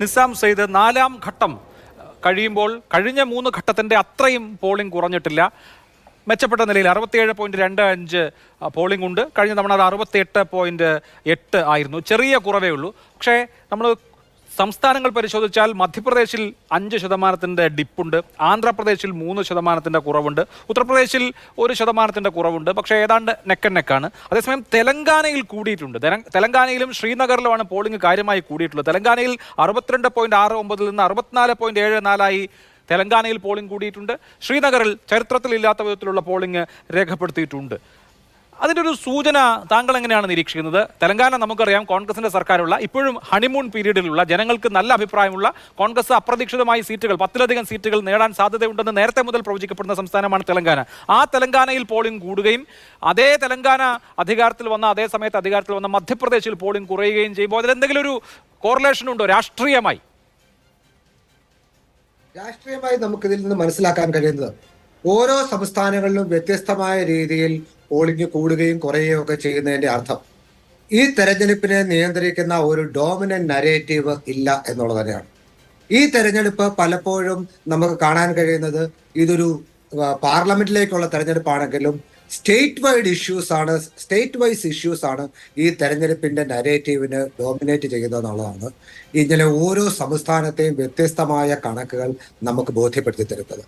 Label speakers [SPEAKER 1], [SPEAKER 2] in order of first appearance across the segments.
[SPEAKER 1] നിസാം സെയ്ദ് നാലാം ഘട്ടം കഴിയുമ്പോൾ കഴിഞ്ഞ മൂന്ന് ഘട്ടത്തിന്റെ അത്രയും പോളിംഗ് കുറഞ്ഞിട്ടില്ല. മെച്ചപ്പെട്ട നിലയിൽ അറുപത്തിയേഴ് പോയിന്റ് രണ്ട് അഞ്ച് പോളിംഗ് ഉണ്ട്. കഴിഞ്ഞ തവണ അത് അറുപത്തിയെട്ട് പോയിന്റ് എട്ട് ആയിരുന്നു. ചെറിയ കുറവേ ഉള്ളൂ. പക്ഷേ നമ്മൾ സംസ്ഥാനങ്ങൾ പരിശോധിച്ചാൽ മധ്യപ്രദേശിൽ അഞ്ച് ശതമാനത്തിന്റെ ഡിപ്പുണ്ട് ആന്ധ്രാപ്രദേശിൽ മൂന്ന് ശതമാനത്തിന്റെ കുറവുണ്ട് ഉത്തർപ്രദേശിൽ ഒരു ശതമാനത്തിന്റെ കുറവുണ്ട് പക്ഷേ ഏതാണ്ട് നെക്കൻ നെക്കാണ് അതേസമയം തെലങ്കാനയിൽ കൂടിയിട്ടുണ്ട്. തെലങ്ക- തെലങ്കാനയിലും ശ്രീനഗറിലുമാണ് പോളിംഗ് കാര്യമായി കൂടിയിട്ടുള്ളത്. തെലങ്കാനയിൽ അറുപത്തിരണ്ട് പോയിന്റ് ആറ് ഒമ്പതിൽ നിന്ന് അറുപത്തിനാല് പോയിന്റ് ഏഴ് നാലായി തെലങ്കാനയിൽ പോളിംഗ് കൂടിയിട്ടുണ്ട്. ശ്രീനഗറിൽ ചരിത്രത്തിലില്ലാത്ത വിധത്തിലുള്ള പോളിംഗ് രേഖപ്പെടുത്തിയിട്ടുണ്ട്. അതിന്റെ ഒരു സൂചന താങ്കൾ എങ്ങനെയാണ് നിരീക്ഷിക്കുന്നത്? തെലങ്കാന നമുക്കറിയാം കോൺഗ്രസിന്റെ സർക്കാരുള്ള ഇപ്പോഴും ഹണിമൂൺ പീരീഡിലുള്ള ജനങ്ങൾക്ക് നല്ല അഭിപ്രായമുള്ള കോൺഗ്രസ് അപ്രതീക്ഷിതമായി സീറ്റുകൾ പത്തിലധികം സീറ്റുകൾ നേടാൻ സാധ്യതയുണ്ടെന്ന് നേരത്തെ മുതൽ പ്രവചിക്കപ്പെടുന്ന സംസ്ഥാനമാണ് തെലങ്കാന. ആ തെലങ്കാനയിൽ പോളിംഗ് കൂടുകയും അതേ തെലങ്കാന അധികാരത്തിൽ വന്ന അതേ സമയത്ത് അധികാരത്തിൽ വന്ന മധ്യപ്രദേശിൽ പോളിംഗ് കുറയുകയും ചെയ്യുമ്പോൾ അതിലെന്തെങ്കിലും ഒരു കോറിലേഷൻ ഉണ്ടോ? രാഷ്ട്രീയമായി.
[SPEAKER 2] രാഷ്ട്രീയമായി നമുക്കിതിൽ നിന്ന് മനസ്സിലാക്കാൻ കഴിയുന്നത് ഓരോ സംസ്ഥാനങ്ങളിലും വ്യത്യസ്തമായ രീതിയിൽ പോളിംഗ് കൂടുകയും കുറയുകയും ഒക്കെ ചെയ്യുന്നതിന്റെ അർത്ഥം. ഈ തെരഞ്ഞെടുപ്പിനെ നിയന്ത്രിക്കുന്ന ഒരു ഡോമിനന്റ് നരേറ്റീവ് ഇല്ല എന്നുള്ളത് തന്നെയാണ്. ഈ തെരഞ്ഞെടുപ്പ് പലപ്പോഴും നമുക്ക് കാണാൻ കഴിയുന്നത് ഇതൊരു പാർലമെന്റിലേക്കുള്ള തെരഞ്ഞെടുപ്പാണെങ്കിലും സ്റ്റേറ്റ് വൈഡ് ഇഷ്യൂസ് ആണ് സ്റ്റേറ്റ് വൈസ് ഇഷ്യൂസ് ആണ് ഈ തെരഞ്ഞെടുപ്പിന്റെ നരേറ്റീവിന് ഡോമിനേറ്റ് ചെയ്യുന്നത് എന്നുള്ളതാണ്. ഇങ്ങനെ ഓരോ സംസ്ഥാനത്തെയും വ്യത്യസ്തമായ കണക്കുകൾ നമുക്ക് ബോധ്യപ്പെടുത്തി തരുന്നത്.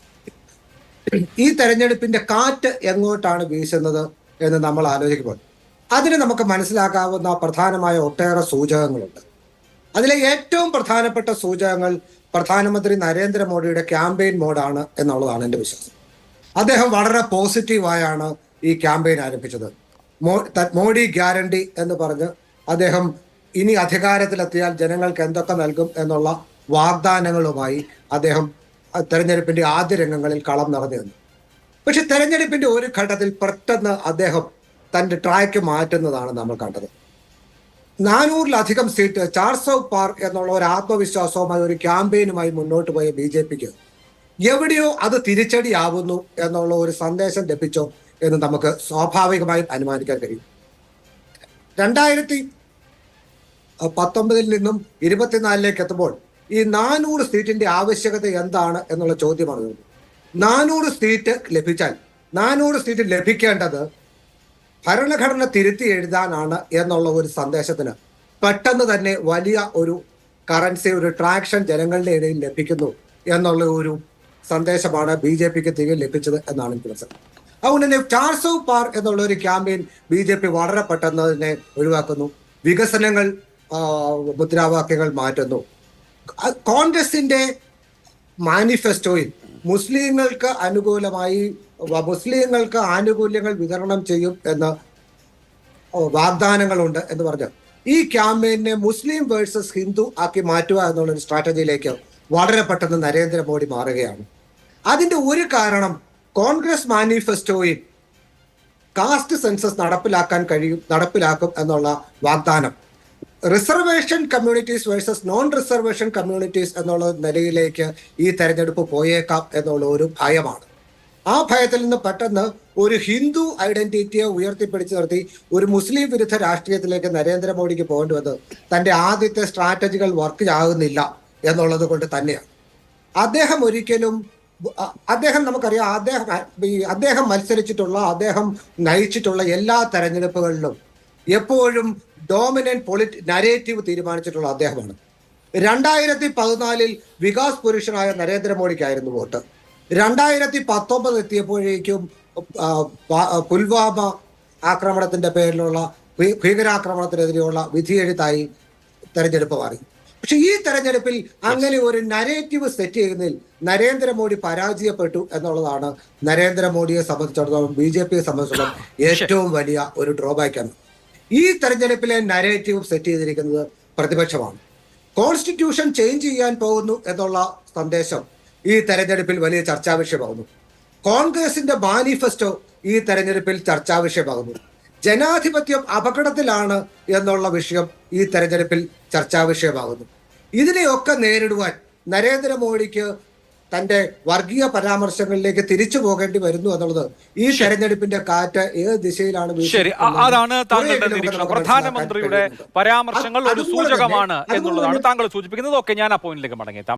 [SPEAKER 2] ഈ തെരഞ്ഞെടുപ്പിന്റെ കാറ്റ് എങ്ങോട്ടാണ് വീശുന്നത് എന്ന് നമ്മൾ ആലോചിക്കുമ്പോൾ അതിന് നമുക്ക് മനസ്സിലാക്കാവുന്ന പ്രധാനമായ ഒട്ടേറെ സൂചകങ്ങളുണ്ട്. അതിലെ ഏറ്റവും പ്രധാനപ്പെട്ട സൂചകങ്ങൾ പ്രധാനമന്ത്രി നരേന്ദ്രമോദിയുടെ ക്യാമ്പയിൻ മോഡാണ് എന്നുള്ളതാണ് എന്റെ വിശ്വാസം. അദ്ദേഹം വളരെ പോസിറ്റീവായാണ് ഈ ക്യാമ്പയിൻ ആരംഭിച്ചത്. മോഡി ഗ്യാരണ്ടി എന്ന് പറഞ്ഞ് അദ്ദേഹം ഇനി അധികാരത്തിലെത്തിയാൽ ജനങ്ങൾക്ക് എന്തൊക്കെ നൽകും എന്നുള്ള വാഗ്ദാനങ്ങളുമായി അദ്ദേഹം തെരഞ്ഞെടുപ്പിന്റെ ആദ്യ രംഗങ്ങളിൽ കളം നിറഞ്ഞു നിന്നു. പക്ഷെ തെരഞ്ഞെടുപ്പിന്റെ ഒരു ഘട്ടത്തിൽ പെട്ടെന്ന് അദ്ദേഹം തന്റെ ട്രാക്ക് മാറ്റുന്നതാണ് നമ്മൾ കണ്ടത്. നാനൂറിലധികം സീറ്റ് ചാർസോ പാർ എന്നുള്ള ഒരു ആത്മവിശ്വാസവുമായി ഒരു ക്യാമ്പയിനുമായി മുന്നോട്ട് പോയ ബി ജെ പിക്ക് എവിടെയോ അത് തിരിച്ചടിയാവുന്നു എന്നുള്ള ഒരു സന്ദേശം ലഭിച്ചോ എന്ന് നമുക്ക് സ്വാഭാവികമായി അനുമാനിക്കാൻ കഴിയും. രണ്ടായിരത്തി പത്തൊമ്പതിൽ നിന്നും ഇരുപത്തിനാലിലേക്ക് എത്തുമ്പോൾ ഈ നാനൂറ് സീറ്റിന്റെ ആവശ്യകത എന്താണ് എന്നുള്ള ചോദ്യമാണ് നാനൂറ് സീറ്റ് ലഭിച്ചാൽ നാനൂറ് സീറ്റ് ലഭിക്കേണ്ടത് ഭരണഘടന തിരുത്തി എഴുതാനാണ് എന്നുള്ള ഒരു സന്ദേശത്തിന് പെട്ടെന്ന് തന്നെ വലിയ ഒരു കറൻസി ഒരു ട്രാക്ഷൻ ജനങ്ങളുടെ ഇടയിൽ ലഭിക്കുന്നു എന്നുള്ള ഒരു സന്ദേശമാണ് ബി ജെ പിക്ക് തിരികെ ലഭിച്ചത് എന്നാണ് എനിക്ക് മനസ്സിലാക്കുന്നത് അതുകൊണ്ട് തന്നെ ചാർസോ പാർ എന്നുള്ള ഒരു ക്യാമ്പയിൻ ബി ജെ പി വളരെ പെട്ടെന്ന് തന്നെ ഒഴിവാക്കുന്നു. വികസനങ്ങൾ മുദ്രാവാക്യങ്ങൾ മാറ്റുന്നു. കോൺഗ്രസിന്റെ മാനിഫെസ്റ്റോയിൽ മുസ്ലിങ്ങൾക്ക് അനുകൂലമായി മുസ്ലിങ്ങൾക്ക് ആനുകൂല്യങ്ങൾ വിതരണം ചെയ്യും എന്ന് വാഗ്ദാനങ്ങളുണ്ട് എന്ന് പറഞ്ഞു. ഈ ക്യാമ്പയിനെ മുസ്ലിം വേഴ്സസ് ഹിന്ദു ആക്കി മാറ്റുക എന്നുള്ള ഒരു സ്ട്രാറ്റജിയിലേക്ക് വളരെ പെട്ടെന്ന് നരേന്ദ്രമോദി മാറുകയാണ്. അതിന്റെ ഒരു കാരണം കോൺഗ്രസ് മാനിഫെസ്റ്റോയിൽ കാസ്റ്റ് സെൻസസ് നടപ്പിലാക്കാൻ കഴിയും നടപ്പിലാക്കും എന്നുള്ള വാഗ്ദാനം. Reservation communities versus non reservation communities എന്നുള്ള നിലയിലേക്ക് ഈ തെരഞ്ഞെടുപ്പ് പോയേക്കാം എന്നുള്ള ഒരു ഭയമാണ്. ആ ഭയത്തിൽ നിന്ന് പെട്ടെന്ന് ഒരു ഹിന്ദു ഐഡന്റിറ്റിയെ ഉയർത്തിപ്പിടിച്ചു നിർത്തി ഒരു മുസ്ലിം വിരുദ്ധ രാഷ്ട്രീയത്തിലേക്ക് നരേന്ദ്രമോദിക്ക് പോകേണ്ടി വന്നത് തന്റെ ആദ്യത്തെ സ്ട്രാറ്റജികൾ വർക്ക് ആകുന്നില്ല എന്നുള്ളത് കൊണ്ട് തന്നെയാണ്. അദ്ദേഹം ഒരിക്കലും അദ്ദേഹം നമുക്കറിയാം അദ്ദേഹം അദ്ദേഹം മത്സരിച്ചിട്ടുള്ള അദ്ദേഹം നയിച്ചിട്ടുള്ള എല്ലാ തെരഞ്ഞെടുപ്പുകളിലും എപ്പോഴും ഡോമിനന്റ് പൊളിറ്റ് നരേറ്റീവ് തീരുമാനിച്ചിട്ടുള്ള അദ്ദേഹമാണ്. രണ്ടായിരത്തി പതിനാലിൽ വികാസ് പുരുഷനായ നരേന്ദ്രമോദിക്കായിരുന്നു വോട്ട്. രണ്ടായിരത്തി പത്തൊമ്പത് എത്തിയപ്പോഴേക്കും പുൽവാമ ആക്രമണത്തിന്റെ പേരിലുള്ള ഭീകരാക്രമണത്തിനെതിരെയുള്ള വിധിയെഴുത്തായി തെരഞ്ഞെടുപ്പ് മാറി. പക്ഷെ ഈ തെരഞ്ഞെടുപ്പിൽ അങ്ങനെ ഒരു നരേറ്റീവ് സെറ്റ് ചെയ്യുന്നതിൽ നരേന്ദ്രമോദി പരാജയപ്പെട്ടു എന്നുള്ളതാണ് നരേന്ദ്രമോദിയെ സംബന്ധിച്ചിടത്തോളം ബി ജെ പിയെ സംബന്ധിച്ചിടത്തോളം ഏറ്റവും വലിയ ഒരു ഡ്രോബാക്കാണ് ഈ തെരഞ്ഞെടുപ്പിലെ നരേറ്റീവ് സെറ്റ് ചെയ്തിരിക്കുന്നത് പ്രതിപക്ഷമാണ്. കോൺസ്റ്റിറ്റ്യൂഷൻ ചേഞ്ച് ചെയ്യാൻ പോകുന്നു എന്നുള്ള സന്ദേശം ഈ തെരഞ്ഞെടുപ്പിൽ വലിയ ചർച്ചാ വിഷയമാകുന്നു കോൺഗ്രസിന്റെ മാനിഫെസ്റ്റോ ഈ തെരഞ്ഞെടുപ്പിൽ ചർച്ചാ വിഷയമാകുന്നു ജനാധിപത്യം അപകടത്തിലാണ് എന്നുള്ള വിഷയം ഈ തെരഞ്ഞെടുപ്പിൽ ചർച്ചാ വിഷയമാകുന്നു ഇതിനെയൊക്കെ നേരിടുവാൻ നരേന്ദ്രമോദിക്ക് തന്റെ വർഗീയ പരാമർശങ്ങളിലേക്ക് തിരിച്ചു പോകേണ്ടി വരുന്നു എന്നുള്ളത് ഈ തെരഞ്ഞെടുപ്പിന്റെ കാറ്റ് ഏത് ദിശയിലാണ്
[SPEAKER 1] ശരി. അതാണ് താങ്കളുടെ നിരീക്ഷണം. പ്രധാനമന്ത്രിയുടെ പരാമർശങ്ങൾ ഒരു സൂചകമാണ് എന്നുള്ളതാണ് താങ്കൾ സൂചിപ്പിക്കുന്നത് ഒക്കെ ഞാൻ ആ പോയിന്റിലേക്ക് മടങ്ങിയെത്താം.